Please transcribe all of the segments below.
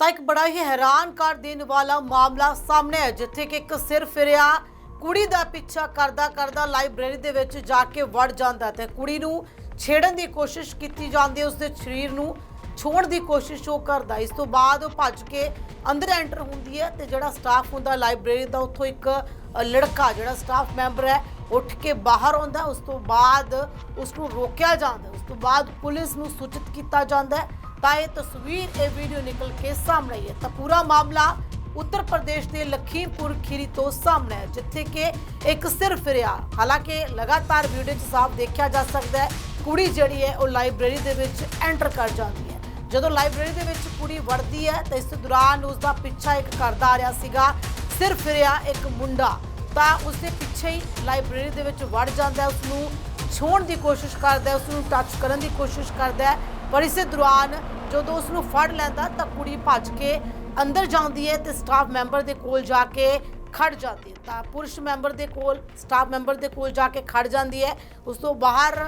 ਤਾਂ ਇੱਕ ਬੜਾ ਹੀ ਹੈਰਾਨ ਕਰ ਦੇਣ ਵਾਲਾ ਮਾਮਲਾ ਸਾਹਮਣੇ ਹੈ ਜਿੱਥੇ ਕਿ ਇੱਕ ਸਿਰ ਫਿਰਿਆ ਕੁੜੀ ਦਾ ਪਿੱਛਾ ਕਰਦਾ ਕਰਦਾ ਲਾਇਬ੍ਰੇਰੀ ਦੇ ਵਿੱਚ ਜਾ ਕੇ ਵੜ ਜਾਂਦਾ ਤੇ ਕੁੜੀ ਨੂੰ ਛੇੜਨ ਦੀ ਕੋਸ਼ਿਸ਼ ਕੀਤੀ ਜਾਂਦੀ ਹੈ, ਉਸਦੇ ਸਰੀਰ ਨੂੰ ਛੋਣ ਦੀ ਕੋਸ਼ਿਸ਼ ਉਹ ਕਰਦਾ ਇਸ ਤੋਂ ਬਾਅਦ ਉਹ ਭੱਜ ਕੇ ਅੰਦਰ ਐਂਟਰ ਹੁੰਦੀ ਹੈ ਤੇ ਜਿਹੜਾ ਸਟਾਫ ਹੁੰਦਾ ਲਾਇਬ੍ਰੇਰੀ ਦਾ, ਉੱਥੋਂ ਇੱਕ ਲੜਕਾ ਜਿਹੜਾ ਸਟਾਫ ਮੈਂਬਰ ਹੈ, ਉੱਠ ਕੇ ਬਾਹਰ ਆਉਂਦਾ ਉਸ ਤੋਂ ਬਾਅਦ ਉਸ ਨੂੰ ਰੋਕਿਆ ਜਾਂਦਾ ਉਸ ਤੋਂ ਬਾਅਦ ਪੁਲਿਸ ਨੂੰ ਸੂਚਿਤ ਕੀਤਾ ਜਾਂਦਾ ਹੈ ਤਾਂ ਇਹ ਤਸਵੀਰ ਇਹ ਵੀਡੀਓ ਨਿਕਲ ਕੇ ਸਾਹਮਣੇ ਆਈ ਹੈ। ਤਾਂ ਪੂਰਾ ਮਾਮਲਾ ਉੱਤਰ ਪ੍ਰਦੇਸ਼ ਦੇ ਲਖੀਮਪੁਰ ਖੀਰੀ ਤੋਂ ਸਾਹਮਣੇ ਹੈ, ਜਿੱਥੇ ਕਿ ਇੱਕ ਸਿਰ ਫਿਰਿਆ। ਹਾਲਾਂਕਿ ਲਗਾਤਾਰ ਵੀਡੀਓ 'ਚ ਸਾਫ਼ ਦੇਖਿਆ ਜਾ ਸਕਦਾ ਹੈ, ਕੁੜੀ ਜਿਹੜੀ ਹੈ ਉਹ ਲਾਇਬ੍ਰੇਰੀ ਦੇ ਵਿੱਚ ਐਂਟਰ ਕਰ ਜਾਂਦੀ ਹੈ। ਜਦੋਂ ਲਾਇਬ੍ਰੇਰੀ ਦੇ ਵਿੱਚ ਕੁੜੀ ਵੜਦੀ ਹੈ, ਤਾਂ ਇਸ ਦੌਰਾਨ ਉਸ ਦਾ ਪਿੱਛਾ ਇੱਕ ਕਰਦਾ ਆ ਰਿਹਾ ਸੀਗਾ, ਸਿਰ ਫਿਰਿਆ ਇੱਕ ਮੁੰਡਾ। ਤਾਂ ਉਸ ਦੇ ਪਿੱਛੇ ਹੀ ਲਾਇਬ੍ਰੇਰੀ ਦੇ ਵਿੱਚ ਵੜ ਜਾਂਦਾ ਹੈ ਉਸ ਨੂੰ ਛੋਣ ਦੀ ਕੋਸ਼ਿਸ਼ ਕਰਦਾ ਹੈ ਉਸ ਨੂੰ ਟੱਚ ਕਰਨ ਦੀ ਕੋਸ਼ਿਸ਼ ਕਰਦਾ ਹੈ। ਪਰ ਇਸੇ ਦੌਰਾਨ ਜਦੋਂ ਉਸ ਨੂੰ ਫੜ ਲੈਂਦਾ ਤਾਂ ਕੁੜੀ ਭੱਜ ਕੇ ਅੰਦਰ ਜਾਂਦੀ ਹੈ ਤੇ ਸਟਾਫ ਮੈਂਬਰ ਦੇ ਕੋਲ ਜਾ ਕੇ ਖੜ ਜਾਂਦੀ ਹੈ। ਤਾਂ ਪੁਰਸ਼ ਮੈਂਬਰ ਦੇ ਕੋਲ ਸਟਾਫ ਮੈਂਬਰ ਦੇ ਕੋਲ ਜਾ ਕੇ ਖੜ ਜਾਂਦੀ ਹੈ। ਉਸ ਤੋਂ ਬਾਹਰ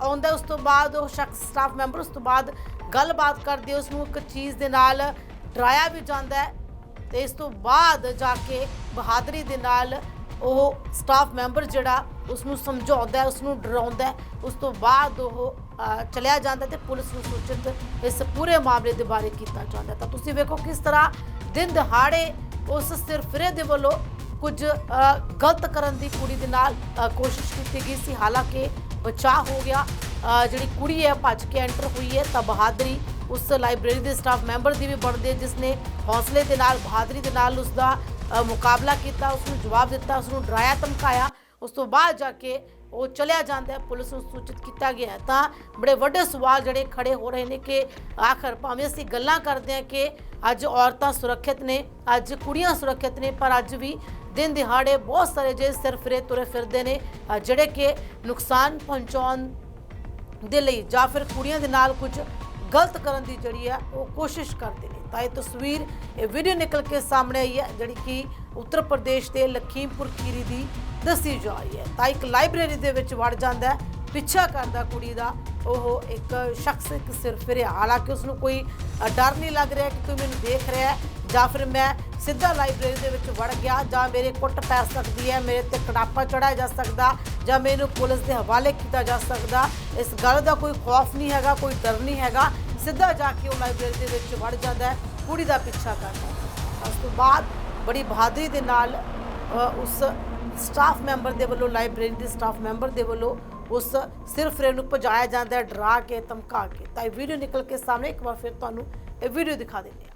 ਆਉਂਦਾ, ਉਸ ਤੋਂ ਬਾਅਦ ਉਹ ਸ਼ਖਸ ਸਟਾਫ ਮੈਂਬਰ ਉਸ ਤੋਂ ਬਾਅਦ ਗੱਲਬਾਤ ਕਰਦੇ ਉਸ ਨੂੰ ਇੱਕ ਚੀਜ਼ ਦੇ ਨਾਲ ਡਰਾਇਆ ਵੀ ਜਾਂਦਾ ਹੈ ਤੇ ਇਸ ਤੋਂ ਬਾਅਦ ਜਾ ਕੇ ਬਹਾਦਰੀ ਦੇ ਨਾਲ ਉਹ ਸਟਾਫ ਮੈਂਬਰ ਜਿਹੜਾ ਉਸ ਨੂੰ ਸਮਝਾਉਂਦਾ ਹੈ ਉਸ ਨੂੰ ਡਰਾਉਂਦਾ ਉਸ ਤੋਂ ਬਾਅਦ ਉਹ ਚਲਿਆ ਜਾਂਦਾ ਤੇ ਪੁਲਿਸ ਨੂੰ ਸੂਚਿਤ ਇਸ ਪੂਰੇ ਮਾਮਲੇ ਦੇ ਬਾਰੇ ਕੀਤਾ ਜਾਂਦਾ। ਤਾਂ ਤੁਸੀਂ ਵੇਖੋ ਕਿਸ ਤਰ੍ਹਾਂ ਦਿਨ ਦਿਹਾੜੇ ਉਸ ਸਿਰਫਰੇ ਦੇ ਵੱਲੋਂ ਕੁਝ ਗਲਤ ਕਰਨ ਦੀ ਕੁੜੀ ਦੇ ਨਾਲ ਕੋਸ਼ਿਸ਼ ਕੀਤੀ ਗਈ ਸੀ। ਹਾਲਾਂਕਿ ਬਚਾਅ ਹੋ ਗਿਆ। ਜਿਹੜੀ ਕੁੜੀ ਹੈ ਭੱਜ ਕੇ ਐਂਟਰ ਹੋਈ ਹੈ। ਤਾਂ ਬਹਾਦਰੀ ਉਸ ਲਾਇਬ੍ਰੇਰੀ ਦੇ ਸਟਾਫ ਮੈਂਬਰ ਦੀ ਵੀ ਬਣਦੇ ਹੈ, ਜਿਸ ਨੇ ਹੌਸਲੇ ਦੇ ਨਾਲ, ਬਹਾਦਰੀ ਦੇ ਨਾਲ ਉਸ ਦਾ ਮੁਕਾਬਲਾ ਕੀਤਾ ਉਸ ਨੂੰ ਜਵਾਬ ਦਿੱਤਾ ਉਸ ਨੂੰ ਡਰਾਇਆ, ਧਮਕਾਇਆ। ਉਸ ਤੋਂ ਬਾਅਦ ਜਾ ਕੇ ਉਹ ਚਲਿਆ ਜਾਂਦਾ ਹੈ। ਪੁਲਿਸ ਨੂੰ ਸੂਚਿਤ ਕੀਤਾ ਗਿਆ ਹੈ। ਤਾਂ ਬੜੇ ਵੱਡੇ ਸਵਾਲ ਜਿਹੜੇ ਖੜੇ ਹੋ ਰਹੇ ਨੇ ਕਿ ਆਖਰ ਭਾਵੇਂ ਅਸੀਂ ਗੱਲਾਂ ਕਰਦੇ ਹਾਂ ਕਿ ਅੱਜ ਔਰਤਾਂ ਸੁਰੱਖਿਅਤ ਨੇ, ਅੱਜ ਕੁੜੀਆਂ ਸੁਰੱਖਿਅਤ ਨੇ, ਪਰ ਅੱਜ ਵੀ ਦਿਨ ਦਿਹਾੜੇ ਬਹੁਤ ਸਾਰੇ ਜੇ ਸਿਰਫਰੇ ਤੁਰੇ ਫਿਰਦੇ ਨੇ ਜਿਹੜੇ ਕਿ ਨੁਕਸਾਨ ਪਹੁੰਚਾਉਣ ਦੇ ਲਈ ਜਾਂ ਫਿਰ ਕੁੜੀਆਂ ਦੇ ਨਾਲ ਕੁਝ ਗਲਤ ਕਰਨ ਦੀ ਜਿਹੜੀ ਹੈ ਉਹ ਕੋਸ਼ਿਸ਼ ਕਰਦੇ ਨੇ। ਤਾਂ ਇਹ ਤਸਵੀਰ, ਇਹ ਵੀਡੀਓ ਨਿਕਲ ਕੇ ਸਾਹਮਣੇ ਆਈ ਹੈ, ਜਿਹੜੀ ਕਿ ਉੱਤਰ ਪ੍ਰਦੇਸ਼ ਦੇ ਲਖੀਮਪੁਰ ਖੀਰੀ ਦੀ ਦੱਸੀ ਜਾ ਰਹੀ ਹੈ। ਤਾਂ ਇੱਕ ਲਾਇਬ੍ਰੇਰੀ ਦੇ ਵਿੱਚ ਵੜ ਜਾਂਦਾ ਹੈ, ਪਿੱਛਾ ਕਰਦਾ ਕੁੜੀ ਦਾ, ਉਹ ਇੱਕ ਸ਼ਖਸ ਇੱਕ ਸਿਰ ਫਿਰਿਆ। ਹਾਲਾਂਕਿ ਉਸ ਨੂੰ ਕੋਈ ਡਰ ਨਹੀਂ ਲੱਗ ਰਿਹਾ ਕਿ ਕੋਈ ਮੈਨੂੰ ਦੇਖ ਰਿਹਾ ਹੈ ਜਾਂ ਫਿਰ ਮੈਂ ਸਿੱਧਾ ਲਾਇਬ੍ਰੇਰੀ ਦੇ ਵਿੱਚ ਵੜ ਗਿਆ ਜਾਂ ਮੇਰੇ ਕੁੱਟ ਪੈ ਸਕਦੀ ਹੈ, ਮੇਰੇ ਤੇ ਕੜਾਪਾ ਚੜਾਇਆ ਜਾ ਸਕਦਾ ਜਾਂ ਮੈਨੂੰ ਪੁਲਿਸ ਦੇ ਹਵਾਲੇ ਕੀਤਾ ਜਾ ਸਕਦਾ। ਇਸ ਗੱਲ ਦਾ ਕੋਈ ਖੌਫ ਨਹੀਂ ਹੈਗਾ, ਕੋਈ ਡਰ ਨਹੀਂ ਹੈਗਾ। ਸਿੱਧਾ ਜਾ ਕੇ ਉਹ ਲਾਇਬ੍ਰੇਰੀ ਦੇ ਵਿੱਚ ਵੜ ਜਾਂਦਾ ਹੈ, ਕੁੜੀ ਦਾ ਪਿੱਛਾ ਕਰਦਾ ਉਸ ਤੋਂ ਬਾਅਦ ਬੜੀ ਬਹਾਦਰੀ ਦੇ ਨਾਲ ਉਸ ਸਟਾਫ ਮੈਂਬਰ ਦੇ ਵੱਲੋਂ, ਲਾਇਬ੍ਰੇਰੀ ਦੇ ਸਟਾਫ ਮੈਂਬਰ ਦੇ ਵੱਲੋਂ ਉਸ ਸਿਰਫ ਰੇ ਨੂੰ ਭਜਾਇਆ ਜਾਂਦਾ ਹੈ, ਡਰਾ ਕੇ, ਧਮਕਾ ਕੇ। ਤਾਂ ਇਹ ਵੀਡੀਓ ਨਿਕਲ ਕੇ ਸਾਹਮਣੇ ਇੱਕ ਵਾਰ ਫਿਰ ਤੁਹਾਨੂੰ ਇਹ ਵੀਡੀਓ ਦਿਖਾ ਦਿੰਦੇ